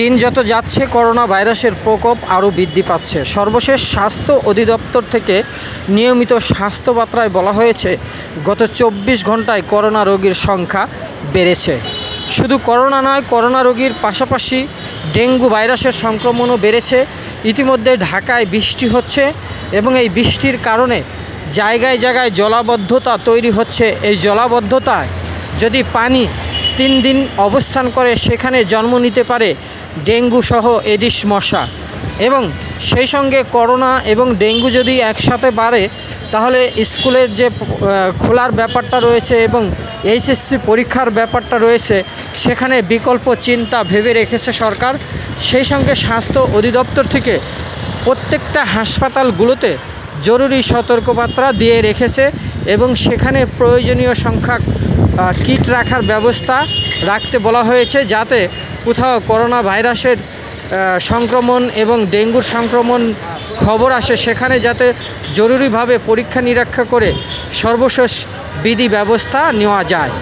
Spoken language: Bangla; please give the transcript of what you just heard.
দিন যত যাচ্ছে, করোনা ভাইরাসের প্রকোপ আরও বৃদ্ধি পাচ্ছে। সর্বশেষ স্বাস্থ্য অধিদপ্তর থেকে নিয়মিত স্বাস্থ্য বার্তায় বলা হয়েছে, গত চব্বিশ ঘন্টায় করোনা রোগীর সংখ্যা বেড়েছে। শুধু করোনা নয়, করোনা রোগীর পাশাপাশি ডেঙ্গু ভাইরাসের সংক্রমণও বেড়েছে। ইতিমধ্যে ঢাকায় বৃষ্টি হচ্ছে এবং এই বৃষ্টির কারণে জায়গায় জায়গায় জলাবদ্ধতা তৈরি হচ্ছে। এই জলাবদ্ধতায় যদি পানি তিন দিন অবস্থান করে, সেখানে জন্ম নিতে পারে ডেঙ্গু সহ এডিস মশা। এবং সেই সঙ্গে করোনা এবং ডেঙ্গু যদি একসাথে বাড়ে তাহলে স্কুলের যে খোলার ব্যাপারটা রয়েছে এবং এইচএসসি পরীক্ষার ব্যাপারটা রয়েছে সেখানে বিকল্প চিন্তা ভেবে রেখেছে সরকার। সেই সঙ্গে স্বাস্থ্য অধিদপ্তর থেকে প্রত্যেকটা হাসপাতালগুলোতে জরুরি সতর্কবার্তা দিয়ে রেখেছে এবং সেখানে প্রয়োজনীয় সংখ্যক আহ, কিট রাখার ব্যবস্থা রাখতে বলা হয়েছে যাতে কোথাও করোনা ভাইরাসের সংক্রমণ এবং ডেঙ্গুর সংক্রমণ খবর আসে, সেখানে যাতে জরুরিভাবে পরীক্ষা নিরীক্ষা করে সর্বশেষ বিধি ব্যবস্থা নেওয়া যায়।